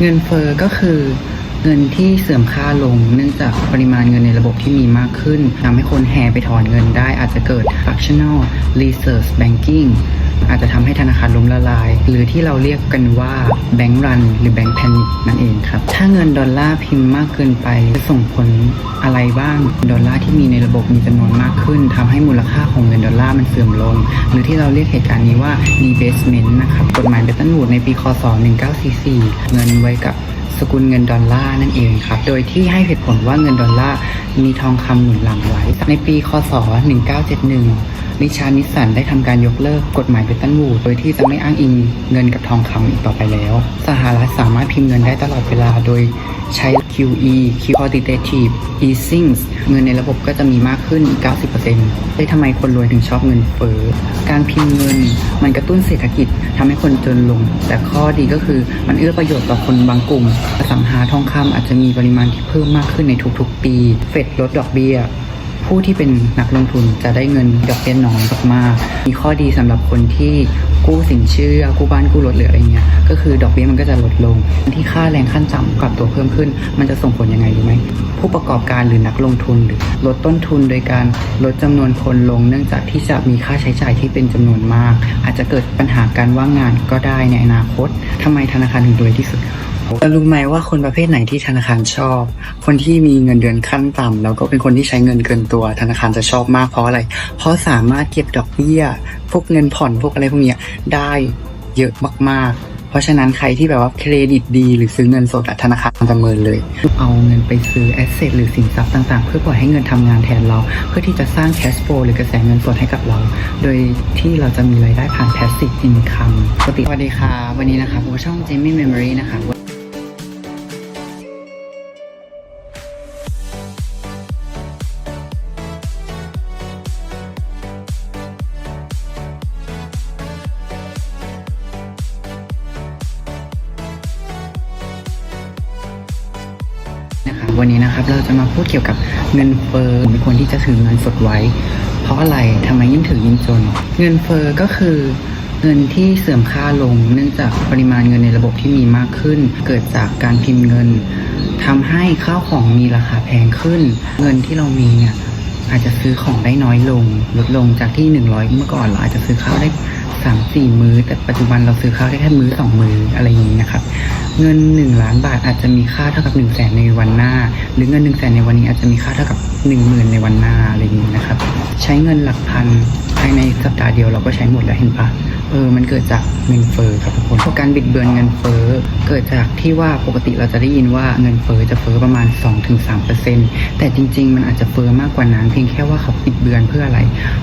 เงินเฟอ้อก็คือเงินที่เสื่อมค่าลง เนื่องจากปริมาณเงินในระบบที่มีมากขึ้นทำให้คนแห่ไปถอนเงินได้อาจจะเกิด fractional reserve banking อาจจะทำให้ธนาคารล้มละลาย หรือที่เราเรียกกันว่า bank run หรือ bank panic นั่นเองครับ ถ้าเงินดอลลาร์พิมพ์มากเกินไปจะส่งผลอะไรบ้าง ดอลลาร์ที่มีในระบบมีจำนวนมากขึ้นทำให้มูลค่าของเงินดอลลาร์มันเสื่อมลง หรือที่เราเรียกเหตุการณ์นี้ว่า debasement นะครับกฎหมายเบตันวูดในปีคศ 1944 เงินไว้กับสกุลเงินดอลลาร์นั่นเองครับ โดยที่ให้เหตุผลว่าเงินดอลลาร์มีทองคำหนุนหลังไว้ ในปี คศ 1971 ริชานิสันได้ทำการยกเลิกกฎหมายเบตันวูดโดยที่จะไม่อ้างอิงเงินกับทองคำอีกต่อไปแล้ว สหรัฐสามารถพิมพ์เงินได้ตลอดเวลาโดยใช้ QE Quantitative Easing เงินในระบบก็จะมีมากขึ้นอีก90%ได้ทำไมคนรวยถึงชอบเงินเฟ้อ การพิมพ์เงินมันกระตุ้นเศรษฐกิจทำให้คนจนลง แต่ข้อดีก็คือมันเอื้อประโยชน์ต่อคนบางกลุ่ม สังหาทองคำอาจจะมีปริมาณที่เพิ่มมากขึ้นในทุกๆปี เฟดลดดอกเบี้ย ผู้ที่เป็นนักลงทุนจะได้เงินดอกเบี้ยน้อยมากๆมีข้อดีสำหรับคนที่กู้สินเชื่อกู้บ้านกู้รถหรืออะไรเงี้ยก็คือดอกเบี้ยมันก็จะลดลง ที่ค่าแรงขั้นต่ำปรับตัวเพิ่มขึ้น มันจะส่งผลยังไงรู้ไหมผู้ประกอบการหรือนักลงทุนหรือลดต้นทุนโดยการลดจำนวนคนลง เนื่องจากที่จะมีค่าใช้จ่ายที่เป็นจำนวนมาก อาจจะเกิดปัญหาการว่างงานก็ได้ในอนาคตทำไมธนาคารถึงรวยที่สุด แล้วรู้ไหมว่าคนประเภทไหนที่ธนาคารชอบ คนที่มีเงินเดือนขั้นต่ำแล้วก็เป็นคนที่ใช้เงินเกินตัว ธนาคารจะชอบมากเพราะอะไร เพราะสามารถเก็บดอกเบี้ย พวกเงินผ่อนพวกอะไรพวกเนี้ยได้เยอะมากๆ เพราะฉะนั้นใครที่แบบว่าเครดิตดีหรือซื้อเงินสดธนาคารประเมินเลย เอาเงินไปซื้อแอสเซทหรือสินทรัพย์ต่างๆ เพื่อปล่อยให้เงินทำงานแทนเรา เพื่อที่จะสร้างแคชโฟลหรือกระแสเงินสดให้กับเรา โดยที่เราจะมีรายได้ผ่าน passive income ปกติสวัสดีค่ะ วันนี้นะคะผมช่อง Jamie Memory นะคะ วันนี้นะครับ เราจะมาพูดเกี่ยวกับเงินเฟ้อผมเป็นคนที่จะถือเงินสดไว้ เพราะอะไรทำไมยิ่งถือยิ่งจน เงินเฟ้อก็คือเงินที่เสื่อมค่าลง เนื่องจากปริมาณเงินในระบบที่มีมากขึ้น เกิดจากการพิมพ์เงินทำให้ข้าวของมีราคาแพงขึ้น เงินที่เรามีเนี่ยอาจจะซื้อของได้น้อยลง ลดลงจากที่ 100 เมื่อก่อนเราอาจจะซื้อข้าวได้สามสี่มื้อ แต่ปัจจุบันเราซื้อข้าวได้แค่มื้อสองมื้ออะไรอย่างนี้นะครับ เงินหนึ่งล้านบาทอาจจะมีค่าเท่ากับหนึ่งแสนในวันหน้า หรือเงินหนึ่งแสนในวันนี้อาจจะมีค่าเท่ากับหนึ่งหมื่นในวันหน้าอะไรอย่างนี้นะครับ ใช้เงินหลักพันภายในสัปดาห์เดียวเราก็ใช้หมดแล้วเห็นปะเออมันเกิดจากเงินเฟ้อครับทุกคนเพราะการบิดเบือนเงินเฟ้อเกิดจากที่ว่าปกติเราจะได้ยินว่าเงินเฟ้อจะเฟ้อประมาณ 2-3%แต่จริง ๆ มันอาจจะเฟ้อมากกว่านั้นเพียงแค่ว่าเขาบิดเบือนเพื่ออะไร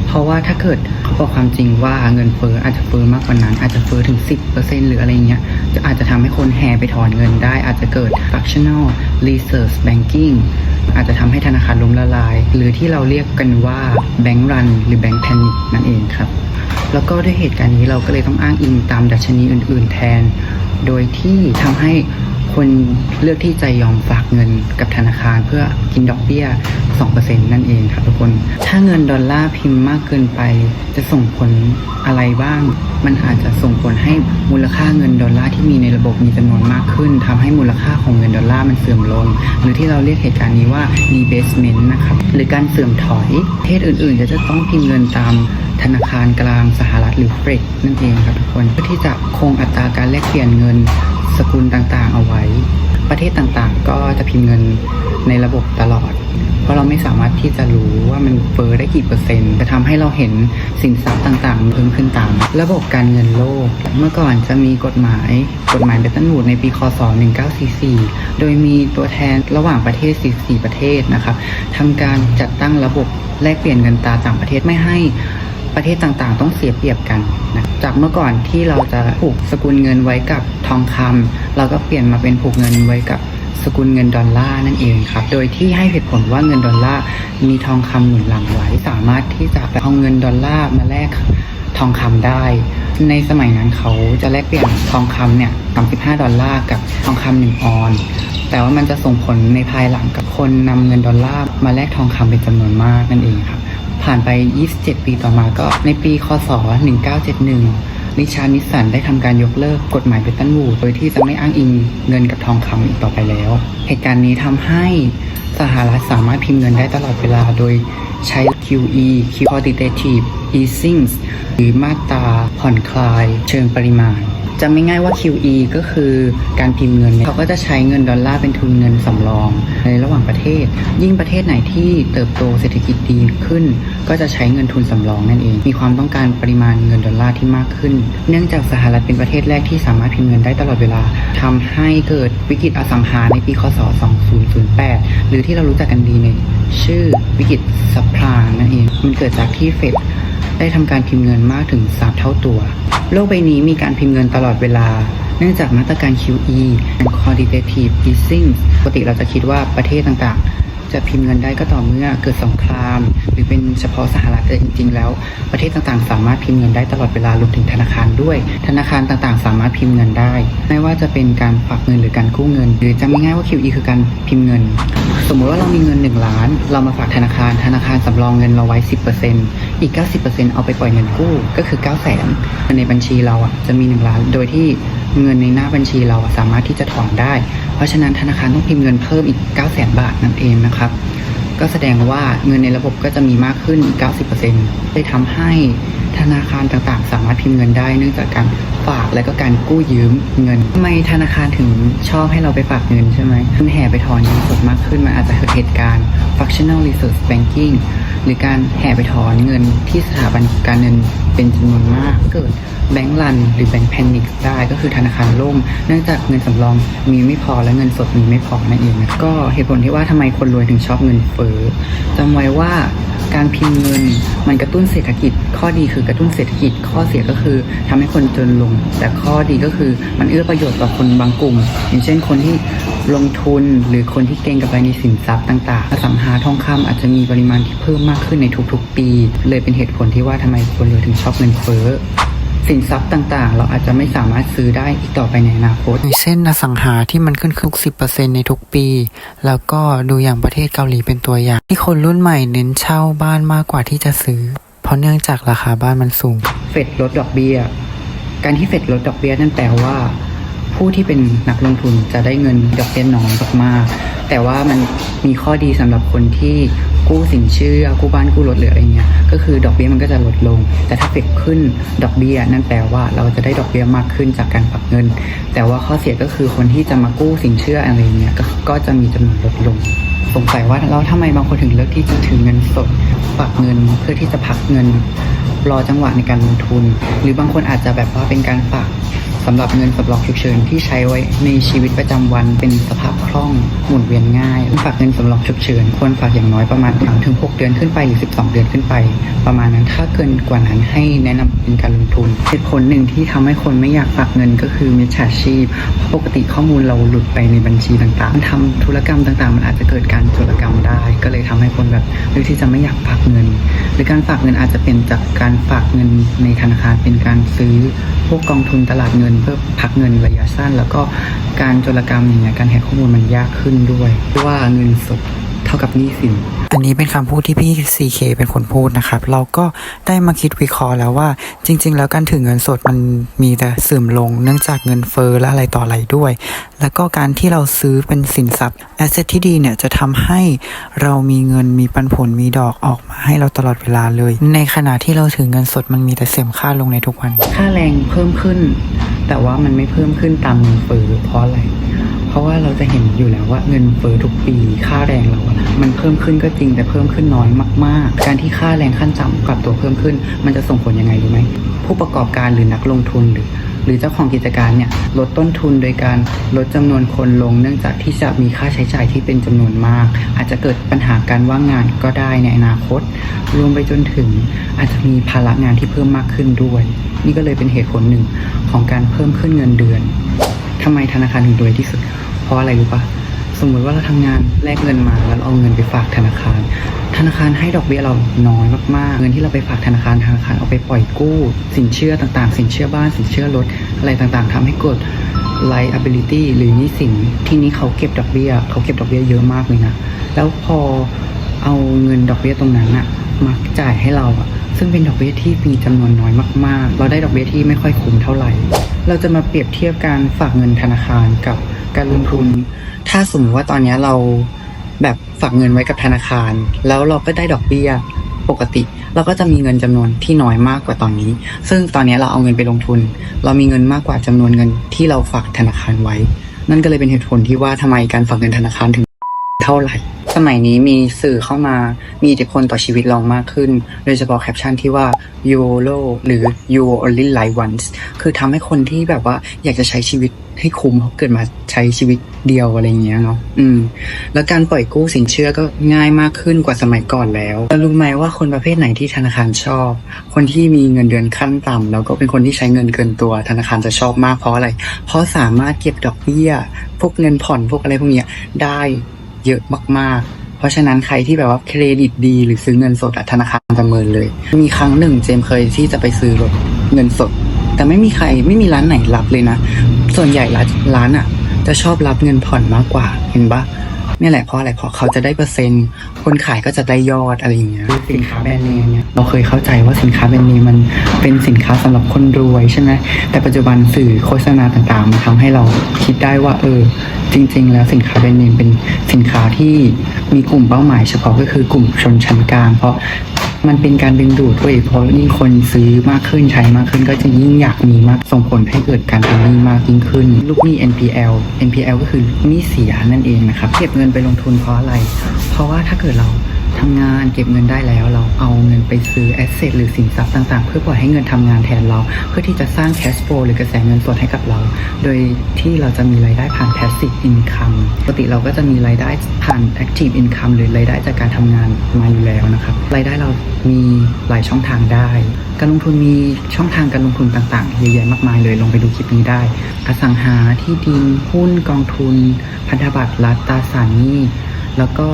เพราะว่าถ้าเกิดเขาบอกความจริงว่าเงินเฟ้ออาจจะเฟ้อมากกว่านั้น อาจจะเฟ้อถึง 10%หรืออะไรเงี้ยจะอาจจะทำให้คนแห่ไปถอนเงินได้อาจจะเกิด fractional reserve banking อาจจะทำให้ธนาคารล้มละลาย หรือที่เราเรียกกันว่า bank run หรือ bank panic นั่นเองครับ แล้วก็ด้วยเหตุการณ์นี้เราก็เลยต้องอ้างอิงตามดัชนีอื่น ๆ แทน โดยที่ทำให้คนเลือกที่จะยอมฝากเงินกับธนาคารเพื่อกินดอกเบี้ย 2%นั่นเองครับทุกคน ถ้าเงินดอลลาร์พิมพ์มากเกินไป จะส่งผลอะไรบ้าง มันอาจจะส่งผลให้มูลค่าเงินดอลลาร์ที่มีในระบบมีจำนวนมากขึ้นทำให้มูลค่าของเงินดอลลาร์มันเสื่อมลง หรือที่เราเรียกเหตุการณ์นี้ว่า debasement นะครับ หรือการเสื่อมถอยประเทศอื่นๆ จะต้องพิมพ์เงินตามธนาคารกลางสหรัฐหรือเฟดนั่นเองครับทุกคน เพื่อที่จะคงอัตราการแลกเปลี่ยนเงินสกุลต่างๆ เอาไว้ ประเทศต่างๆ ก็จะพิมพ์เงินในระบบตลอด เพราะเราไม่สามารถที่จะรู้ว่ามันเฟ้อได้กี่เปอร์เซ็นต์ จะทำให้เราเห็นสินทรัพย์ต่างๆ เพิ่มขึ้นตาม ระบบการเงินโลก เมื่อก่อนจะมีกฎหมาย กฎหมายเบตันวูดในปีคศ 1944 โดยมีตัวแทนระหว่างประเทศ 44 ประเทศนะครับทำการจัดตั้งระบบแลกเปลี่ยนเงินตราต่างประเทศไม่ให้ ประเทศต่างๆ ต้องเสียเปรียบกันนะจากเมื่อก่อนที่เราจะผูกสกุลเงินไว้กับทองคำเราก็เปลี่ยนมาเป็นผูกเงินไว้กับสกุลเงินดอลลาร์นั่นเองครับ โดยที่ให้เหตุผลว่าเงินดอลลาร์มีทองคำหนุนหลังไว้ สามารถที่จะเอาเงินดอลลาร์มาแลกทองคำได้ ในสมัยนั้นเขาจะแลกเปลี่ยนทองคำเนี่ย35 ดอลลาร์กับทองคำหนึ่งออน แต่ว่ามันจะส่งผลในภายหลังกับคนนำเงินดอลลาร์มาแลกทองคำเป็นจำนวนมากนั่นเองครับ ผ่านไป 27 ปีต่อมาก็ในปี คศ 1971ริชานิสสันได้ทำการยกเลิกกฎหมายเบตันวูดโดยที่จะไม่อ้างอิงเงินกับทองคำอีกต่อไปแล้ว เหตุการณ์นี้ทำให้สหรัฐสามารถพิมพ์เงินได้ตลอดเวลาโดยใช้ QE Quantitative Easing หรือมาตราผ่อนคลายเชิงปริมาณ จำไม่ง่ายว่า QE ก็คือการพิมพ์เงินเนี่ยเขาก็จะใช้เงินดอลลาร์เป็นทุนเงินสำรอง ในระหว่างประเทศ ยิ่งประเทศไหนที่เติบโตเศรษฐกิจดีขึ้น ก็จะใช้เงินทุนสำรองนั่นเอง มีความต้องการปริมาณเงินดอลลาร์ที่มากขึ้น เนื่องจากสหรัฐเป็นประเทศแรกที่สามารถพิมพ์เงินได้ตลอดเวลาทำให้เกิดวิกฤตอสังหาในปีคศ 2008 หรือที่เรารู้จักกันดีในชื่อวิกฤตซับพลางนั่นเอง มันเกิดจากที่เฟด ได้ทำการพิมพ์เงินมากถึง 3 เท่าตัว โลกใบนี้มีการพิมพ์เงินตลอดเวลา เนื่องจากมาตรการ QE and quantitative easing ปกติเราจะคิดว่าประเทศต่างๆ จะพิมพ์เงินได้ก็ต่อเมื่อเกิดสงคราม หรือเป็นเฉพาะสหรัฐแต่จริง ๆ แล้ว ประเทศต่างๆ สามารถพิมพ์เงินได้ตลอดเวลารวมถึงธนาคารด้วย ธนาคารต่างๆ สามารถพิมพ์เงินได้ ไม่ว่าจะเป็นการฝากเงินหรือการกู้เงิน หรือจำง่ายๆว่า QE คือการพิมพ์เงิน สมมุติว่าเรามีเงิน 1 ล้าน เรามาฝากธนาคาร ธนาคารสำรองเงินเราไว้ 10%อีก 90%เอาไปปล่อยเงินกู้ก็คือ 9 0 0 0 0 0ในบัญชีเราอะจะมี 1 ล้าน โดยที่ เงินในหน้าบัญชีเราสามารถที่จะถอนได้ เพราะฉะนั้นธนาคารต้องพิมพ์เงินเพิ่มอีก 9 0 0 0 0 บาทนั่นเองนะครับ ก็แสดงว่าเงินในระบบก็จะมีมากขึ้นอีก 90%เลยทำให้ธนาคารต่างๆ สามารถพิมพ์เงินได้เนื่องจากการฝากและก็การกู้ยืมเงินทำไมธนาคารถึงชอบให้เราไปฝากเงินใช่ไหมมันแห่ไปถอนเงินสดมากขึ้นมันอาจจะเกิดเหตุการณ์ fractional reserve banking หรือการแห่ไปถอนเงินที่สถาบันการเงินเป็นจำนวนมากเกิด แบงก์รันหรือแบงก์แพนิคได้ก็คือธนาคารล่ม เนื่องจากเงินสำรองมีไม่พอและเงินสดมีไม่พอนั่นเองนะก็เหตุผลที่ว่าทำไมคนรวยถึงชอบเงินเฟ้อจำไว้ว่าการพิมพ์เงินมันกระตุ้นเศรษฐกิจ ข้อดีคือกระตุ้นเศรษฐกิจ ข้อเสียก็คือทำให้คนจนลง แต่ข้อดีก็คือมันเอื้อประโยชน์ต่อคนบางกลุ่ม อย่างเช่นคนที่ลงทุนหรือคนที่เก็งกับไปในสินทรัพย์ต่างๆอสังหาทองคำอาจจะมีปริมาณที่เพิ่มมากขึ้นในทุกๆ ปี เลยเป็นเหตุผลที่ว่าทำไมคนรวยถึงชอบเงินเฟ้อ สินทรัพย์ต่างๆ เราอาจจะไม่สามารถซื้อได้อีกต่อไปในอนาคตอย่างเช่นอสังหาที่มันขึ้นทุกสิบเปอร์เซ็นในทุกปี แล้วก็ดูอย่างประเทศเกาหลีเป็นตัวอย่าง ที่คนรุ่นใหม่เน้นเช่าบ้านมากกว่าที่จะซื้อ เพราะเนื่องจากราคาบ้านมันสูง เฟดลดดอกเบี้ย การที่เฟดลดดอกเบี้ยนั่นแปลว่า ผู้ที่เป็นนักลงทุนจะได้เงินดอกเบี้ยน้อยมากๆแต่ว่ามันมีข้อดีสำหรับคนที่ กู้สินเชื่อกู้บ้านกู้รถหรืออะไรเงี้ยก็คือดอกเบี้ยมันก็จะลดลง แต่ถ้าเฟดขึ้นดอกเบี้ยนั่นแปลว่าเราจะได้ดอกเบี้ยมากขึ้นจากการฝากเงิน แต่ว่าข้อเสียก็คือคนที่จะมากู้สินเชื่ออะไรเงี้ยก็ก็จะมีจำนวนลดลงสงสัยว่าแล้วทำไมบางคนถึงเลือกที่จะถือเงินสดฝากเงินเพื่อที่จะพักเงินรอจังหวะในการลงทุน หรือบางคนอาจจะแบบว่าเป็นการฝาก สำหรับเงินสำรองฉุกเฉินที่ใช้ไว้ในชีวิตประจำวันเป็นสภาพคล่อง หมุนเวียนง่ายฝากเงินสำรองฉุกเฉินควรฝากอย่างน้อยประมาณ3ถึง6เดือนขึ้นไปหรือ 12 เดือนขึ้นไป ประมาณนั้นถ้าเกินกว่านั้นให้แนะนำเป็นการลงทุนเหตุผลหนึ่งที่ทำให้คนไม่อยากฝากเงินก็คือมิจฉาชีพเพราะปกติข้อมูลเราหลุดไปในบัญชีต่างๆทำธุรกรรมต่างๆ มันอาจจะเกิดการโจรกรรมได้ ก็เลยทำให้คนแบบเลือกที่จะไม่อยากฝากเงิน หรือการฝากเงินอาจจะเป็นจากการฝากเงินในธนาคารเป็นการซื้อพวกกองทุนตลาดเงินเพื่อพักเงินระยะสั้น แล้วก็การโจรกรรมอย่างเงี้ยการแหกข้อมูลมันยากขึ้นด้วยเพราะว่าเงินสด ท่ากับหนี้สิน อันนี้เป็นคำพูดที่พี่ CK เป็นคนพูดนะครับ เราก็ได้มาคิดวิเคราะห์แล้วว่าจริง ๆ แล้วการถือเงินสดมันมีแต่เสื่อมลง เนื่องจากเงินเฟ้อและอะไรต่ออะไรด้วย แล้วก็การที่เราซื้อเป็นสินทรัพย์แอสเซทที่ดีเนี่ยจะทำให้เรามีเงินมีปันผลมีดอกออกมาให้เราตลอดเวลาเลย ในขณะที่เราถือเงินสดมันมีแต่เสื่อมค่าลงในทุกวัน ค่าแรงเพิ่มขึ้น แต่ว่ามันไม่เพิ่มขึ้นตามเงินเฟ้อเพราะอะไร เพราะว่าเราจะเห็นอยู่แล้วว่าเงินเฟ้อทุกปีค่าแรงเราอะมันเพิ่มขึ้นก็จริงแต่เพิ่มขึ้นน้อยมาก ๆ การที่ค่าแรงขั้นต่ำกลับตัวเพิ่มขึ้น มันจะส่งผลยังไงรู้ไหมผู้ประกอบการหรือนักลงทุนหรือหรือเจ้าของกิจการเนี่ยลดต้นทุนโดยการลดจำนวนคนลง เนื่องจากที่จะมีค่าใช้จ่ายที่เป็นจำนวนมาก อาจจะเกิดปัญหาการว่างงานก็ได้ในอนาคต รวมไปจนถึงอาจจะมีภาระงานที่เพิ่มมากขึ้นด้วย นี่ก็เลยเป็นเหตุผลหนึ่งของการเพิ่มขึ้นเงินเดือนทำไมธนาคารถึงรวยที่สุด ราะอะไรรู้ปะสมมติว่าเราทำงานแลกเงินมาแล้วเราเอาเงินไปฝากธนาคาร ธนาคารให้ดอกเบี้ยเราน้อยมากๆ เงินที่เราไปฝากธนาคารธนาคารเอาไปปล่อยกู้ สินเชื่อต่างๆ สินเชื่อบ้าน สินเชื่อรถอะไรต่างๆทำให้เกิด liability หรือหนี้สินที่นี้เขาเก็บดอกเบี้ยเขาเก็บดอกเบี้ยเยอะมากเลยนะแล้วพอเอาเงินดอกเบี้ยตรงนั้นอะมาจ่ายให้เราอะซึ่งซึ่งเป็นดอกเบี้ยที่มีจำนวนน้อยมาก ๆ เราได้ดอกเบี้ยที่ไม่ค่อยคุ้มเท่าไหร่ เราจะมาเปรียบเทียบการฝากเงินธนาคารกับ การลงทุน ถ้าสมมติว่าตอนนี้เราแบบฝากเงินไว้กับธนาคาร แล้วเราก็ได้ดอกเบี้ยปกติ เราก็จะมีเงินจำนวนที่น้อยมากกว่าตอนนี้ ซึ่งตอนนี้เราเอาเงินไปลงทุน เรามีเงินมากกว่าจำนวนเงินที่เราฝากธนาคารไว้ นั่นก็เลยเป็นเหตุผลที่ว่าทำไมการฝากเงินธนาคารถึงเท่าไหร่ สมัยนี้มีสื่อเข้ามา มีอิทธิพลต่อชีวิตเรามากขึ้น โดยเฉพาะแคปชั่นที่ว่า YOLO หรือ You Only Live Once คือทำให้คนที่แบบว่าอยากจะใช้ชีวิต ให้คุ้มเพราะเกิดมาใช้ชีวิตเดียวอะไรเงี้ยเนาะอืม แล้วการปล่อยกู้สินเชื่อก็ง่ายมากขึ้นกว่าสมัยก่อนแล้วแล้วรู้ไหมว่าคนประเภทไหนที่ธนาคารชอบ คนที่มีเงินเดือนขั้นต่ำแล้วก็เป็นคนที่ใช้เงินเกินตัว ธนาคารจะชอบมากเพราะอะไร เพราะสามารถเก็บดอกเบี้ย พวกเงินผ่อนพวกอะไรพวกเนี้ยได้เยอะมากๆเพราะฉะนั้นใครที่แบบว่าเครดิตดีหรือซื้อเงินสดธนาคารจะเมินเลย มีครั้งหนึ่งเจมเคยที่จะไปซื้อรถเงินสด แต่ไม่มีใครไม่มีร้านไหนรับเลยนะ ส่วนใหญ่ร้านร้านอะ จะชอบรับเงินผ่อนมากกว่า เห็นปะนี่แหละเพราะอะไรเพราะเขาจะได้เปอร์เซ็นต์ คนขายก็จะได้ยอดอะไรอย่างเงี้ยสินค้าแบรนด์เนมเนี่ยเราเคยเข้าใจว่าสินค้าแบรนด์เนมมันเป็นสินค้าสำหรับคนรวยใช่ไหมแต่ปัจจุบันสื่อโฆษณาต่างๆมันทำให้เราคิดได้ว่าเออจริง ๆ แล้วสินค้าแบรนด์เนมเป็นสินค้าที่มีกลุ่มเป้าหมายเฉพาะก็คือกลุ่มชนชั้นกลาง เพราะ มันเป็นการดึงดูดด้วยเพราะยิ่งคนซื้อมากขึ้นใช้มากขึ้น ก็จะยิ่งอยากมีมากส่งผลให้เกิดการเป็นหนี้มากยิ่งขึ้น ลูกหนี้ NPL NPL ก็คือหนี้เสียนั่นเองนะครับเก็บเงินไปลงทุนเพราะอะไร เพราะว่าถ้าเกิดเรา ทำงานเก็บเงินได้แล้ว เราเอาเงินไปซื้อแอสเซทหรือสินทรัพย์ต่าง ๆ เพื่อปล่อยให้เงินทำงานแทนเรา เพื่อที่จะสร้างแคชโฟลหรือกระแสเงินสดให้กับเรา โดยที่เราจะมีรายได้ผ่าน passive income ปกติเราก็จะมีรายได้ผ่าน active income หรือรายได้จากการทำงานมาอยู่แล้วนะครับรายได้เรามีหลายช่องทางได้ การลงทุนมีช่องทางการลงทุนต่างๆเยอะแยะมากมายเลยลงไปดูคลิปนี้ได้ อสังหาที่ดินหุ้นกองทุน พันธบัตรรัฐตราสารหนี้แล้วก็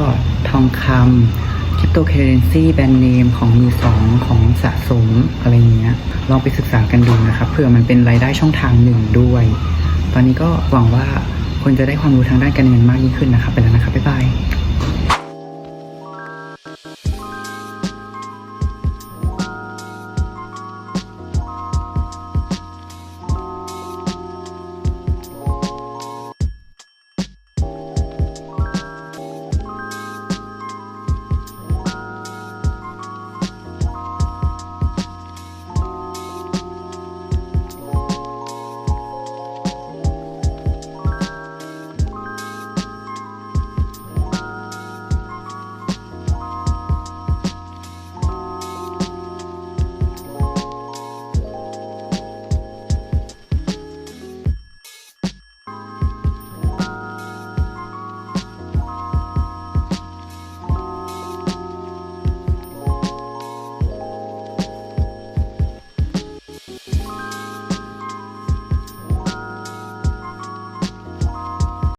ทองคำ คริปโตเคอเรนซีแบรนด์เนมของมือสองของสะสมอะไรเงี้ย ลองไปศึกษากันดูนะครับเผื่อมันเป็นรายได้ช่องทางหนึ่งด้วย ตอนนี้ก็หวังว่าคนจะได้ความรู้ทางด้านการเงินมากยิ่งขึ้นนะครับไปแล้วนะครับบ๊ายบาย